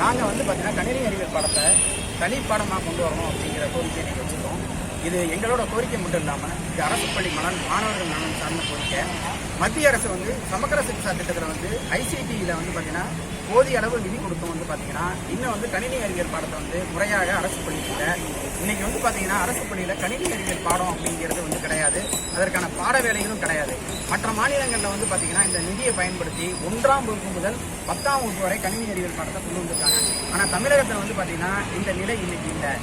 நாங்கள் வந்து பார்த்தீங்கன்னா கணினி அறிவியல் படத்தை தனி பாடமாக கொண்டு வரணும் அப்படிங்கிற கோரிக்கையை நீங்கள் வச்சுருக்கோம். இது எங்களோட கோரிக்கை மட்டும் இல்லாமல் இது அரசு பள்ளி மலன் மாணவர்கள் நலன் சார்ந்த கோரிக்கை. மத்திய அரசு வந்து சமக்கர சிக்ஷா திட்டத்தில் வந்து ஐசிடியில் வந்து பார்த்தீங்கன்னா போதிய அளவு நிதி கொடுத்தோம் வந்து பார்த்தீங்கன்னா இன்னும் வந்து கணினி அறிவியல் பாடத்தை வந்து முறையாக அரசு பள்ளியில் இன்னைக்கு வந்து பார்த்தீங்கன்னா அரசு பள்ளியில் கணினி அறிவியல் பாடம் அப்படிங்கிறது வந்து கிடையாது. அதற்கான பாட வேலைகளும் கிடையாது. மற்ற மாநிலங்களில் வந்து பார்த்தீங்கன்னா இந்த நிதியை பயன்படுத்தி ஒன்றாம் வகுப்பு முதல் பத்தாம் வகுப்பு வரை கணினி அறிவியல் பாடத்தை கொண்டு வந்திருக்காங்க. ஆனால் தமிழகத்தில் வந்து பார்த்தீங்கன்னா இந்த நிலை இன்னைக்கு இல்லை.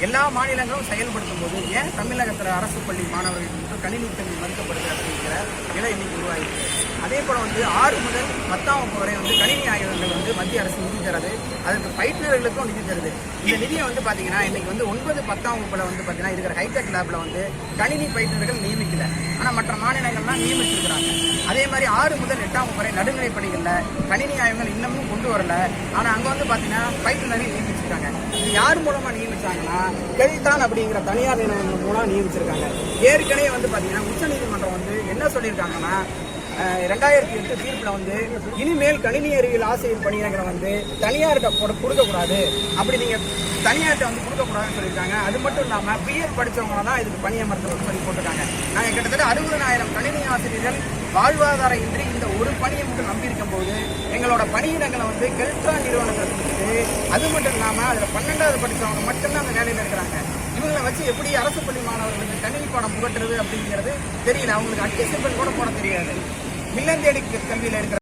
எல்லா மாநிலங்களும் செயல்படுத்தும் போது ஏன் தமிழகத்தில் அரசு பள்ளி மாணவர்கள் மட்டும் கணினி கல்வி மறுக்கப்படுது அப்படிங்கிற நிலை இன்னைக்கு உருவாகிருக்கு அதே போல் வந்து ஆறு முதல் பத்தாம் வகுப்பு வரை வந்து கணினி ஆய்வகங்கள் வந்து மத்திய அரசு நிதி தருது. அதற்கு பயிற்றுநர்களுக்கும் நிதி தருது. இந்த நிதியை வந்து பார்த்தீங்கன்னா இன்னைக்கு வந்து ஒன்பது பத்தாம் வகுப்பில் வந்து பார்த்தீங்கன்னா இருக்கிற ஹைடெக் லேபில் வந்து கணினி பயிற்றுநர்கள் நியமிக்கல. ஆனால் மற்ற மாநிலங்கள்லாம் நியமிச்சிருக்கிறாங்க. அதே மாதிரி ஆறு முதல் எட்டாம் வகுப்பு வரை நடுநிலை பணிகளில் கணினி ஆய்வுகள் இன்னமும் கொண்டு வரல. ஆனால் அங்கே வந்து பார்த்தீங்கன்னா பயிற்றுநர்கள் நியமிச்சிருக்காங்க. இது யார் மூலமாக நியமிச்சாங்கன்னா கெல்டான் அப்படிங்கிற தனியார் நிறுவனம் மூலம் நியமிச்சிருக்காங்க. ஏற்கனவே வந்து பார்த்தீங்கன்னா உச்சநீதிமன்றம் வந்து என்ன சொல்லியிருக்காங்கன்னா ரெண்டாயிரத்தி எட்டு தீர்ப்பில் வந்து இனிமேல் கணினி அறிவியல் ஆசிரியர் பணியிடங்களை வந்து தனியார்கிட்ட கொடுக்கக்கூடாது. அப்படி நீங்கள் தனியார்கிட்ட வந்து கொடுக்கக்கூடாதுன்னு சொல்லியிருக்காங்க. அது மட்டும் இல்லாமல் பிஎட் படித்தவங்க தான் இதுக்கு பணியமர்த்தணும்னு சொல்லி போட்டிருக்காங்க. நாங்கள் கிட்டத்தட்ட அறுபதனாயிரம் கணினி ஆசிரியர்கள் வாழ்வாதாரம் இன்றி இந்த ஒரு பணியை மட்டும் நம்பியிருக்கும் போது எங்களோட பணியிடங்களை வந்து கெல்ட்ரா நிறுவனத்தில் கொடுத்துட்டு அது மட்டும் இல்லாமல் அதில் பன்னெண்டாவது படித்தவங்க மட்டும்தான் அந்த வேலையில் இருக்கிறாங்க. இவங்களை வச்சு எப்படி அரசு பள்ளி மாணவர்களுக்கு கணினி பாடம் புகட்டுறது அப்படிங்கிறது தெரியல. அவங்களுக்கு அட்மிஷன் கூட போட தெரியாது. மில்லந்தேடி கல்வியில் இருக்கிற